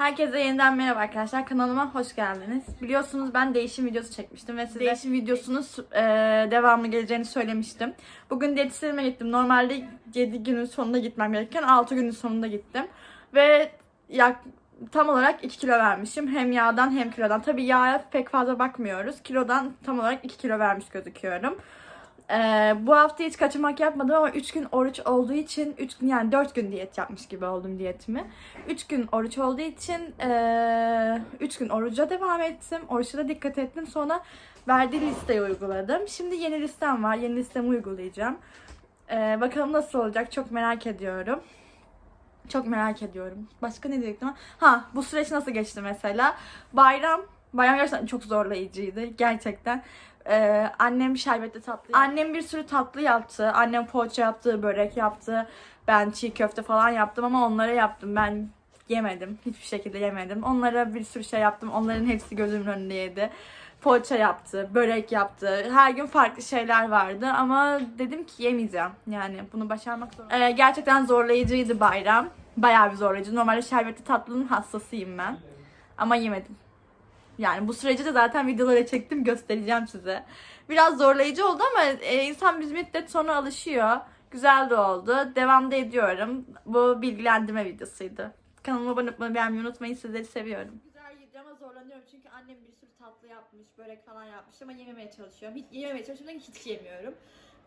Herkese yeniden merhaba arkadaşlar. Kanalıma hoş geldiniz. Biliyorsunuz ben değişim videosu çekmiştim ve size değişim videosunun e, devamlı geleceğini söylemiştim. Bugün diyetisyenime gittim. Normalde 7 günün sonunda gitmem gereken 6 günün sonunda gittim. Ve yak, tam olarak 2 kilo vermişim. Hem yağdan hem kilodan. Tabii yağa pek fazla bakmıyoruz. Kilodan tam olarak 2 kilo vermiş gözüküyorum. Ee, bu hafta hiç kaçırmak yapmadım ama 3 gün oruç olduğu için 3 gün yani 4 gün diyet yapmış gibi oldum diyetimi. 3 gün oruç olduğu için 3 gün oruca devam ettim. Oruçta da dikkat ettim. Sonra verdiği listeyi uyguladım. Şimdi yeni listem var. Yeni listemi uygulayacağım. Ee, bakalım nasıl olacak çok merak ediyorum. Çok merak ediyorum. Başka ne diyecektim? Ha bu süreç nasıl geçti mesela? Bayram Bayram gerçekten çok zorlayıcıydı. Gerçekten. Ee, annem şerbetli tatlı Annem bir sürü tatlı yaptı. Annem poğaça yaptı, börek yaptı. Ben çiğ köfte falan yaptım ama onlara yaptım. Ben yemedim. Hiçbir şekilde yemedim. Onlara bir sürü şey yaptım. Onların hepsi gözümün önünde yedi. Poğaça yaptı, börek yaptı. Her gün farklı şeyler vardı ama dedim ki yemeyeceğim. Yani bunu başarmak zor. Ee, gerçekten zorlayıcıydı bayram. Bayağı bir zorlayıcı. Normalde şerbetli tatlının hastasıyım ben. Ama yemedim. Yani bu süreci de zaten videolara çektim göstereceğim size. Biraz zorlayıcı oldu ama e, insan bir müddet sonra alışıyor. Güzel de oldu. Devam ediyorum. Bu bilgilendirme videosuydu. Kanalıma abone olmayı beğenmeyi unutmayın. Sizleri seviyorum. Güzel gidiyor ama zorlanıyorum çünkü annem bir sürü tatlı yapmış, börek falan yapmış ama yememeye çalışıyorum. Hiç yememeye çalışıyorum çünkü hiç yemiyorum.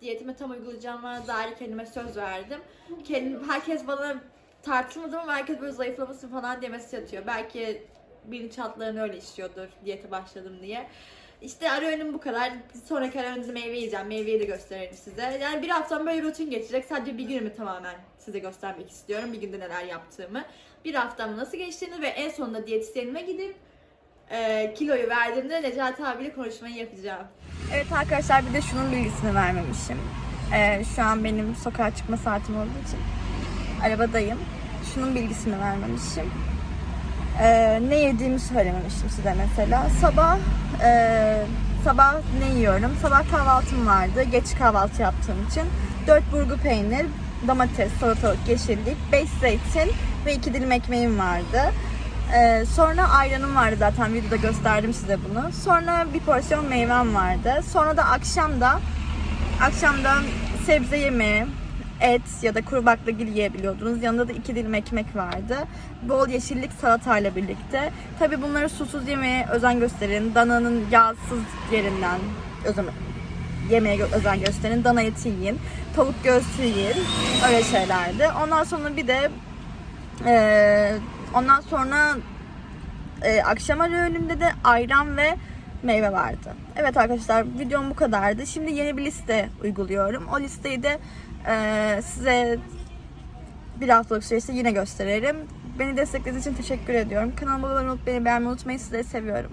Diyetimi tam uygulayacağıma dair kendime söz verdim. Kendim, herkes bana tartılmadı ama herkes böyle zayıflamasın falan diye mesaj atıyor. Belki bilinçaltlarını öyle işliyordur diyete başladım diye. İşte ara öğünüm bu kadar. Sonraki ara öğünümde meyve yiyeceğim. Meyveyi de gösteririm size. Yani bir haftam böyle rutin geçecek. Sadece bir günümü tamamen size göstermek istiyorum. Bir günde neler yaptığımı. Bir haftam nasıl geçtiğini ve en sonunda diyetisyenime gidip e, kiloyu verdiğimde Necati abiyle konuşmayı yapacağım. Evet arkadaşlar bir de şunun bilgisini vermemişim. E, şu an benim sokağa çıkma saatim olduğu için arabadayım. Şunun bilgisini vermemişim. Ee, ne yediğimi söylememiştim size mesela. Sabah e, sabah ne yiyorum? Sabah kahvaltım vardı. Geç kahvaltı yaptığım için. 4 burgu peynir, domates, salatalık, yeşillik, 5 zeytin ve 2 dilim ekmeğim vardı. Ee, sonra ayranım vardı zaten videoda gösterdim size bunu. Sonra bir porsiyon meyvem vardı. Sonra da akşam da akşamda sebze yemeği, et ya da kuru baklagil yiyebiliyordunuz. Yanında da iki dilim ekmek vardı. Bol yeşillik salatayla birlikte. Tabi bunları susuz yemeye özen gösterin. Dananın yağsız yerinden özen, yemeye özen gösterin. Dana eti yiyin. Tavuk göğsü yiyin. Öyle şeylerdi. Ondan sonra bir de eee, ondan sonra e, akşam ara öğünümde de ayran ve meyve vardı. Evet arkadaşlar videom bu kadardı. Şimdi yeni bir liste uyguluyorum. O listeyi de e, size bir haftalık süreçte yine gösteririm. Beni desteklediğiniz için teşekkür ediyorum. Kanalıma abone olup beni beğenmeyi unutmayın. Sizleri seviyorum.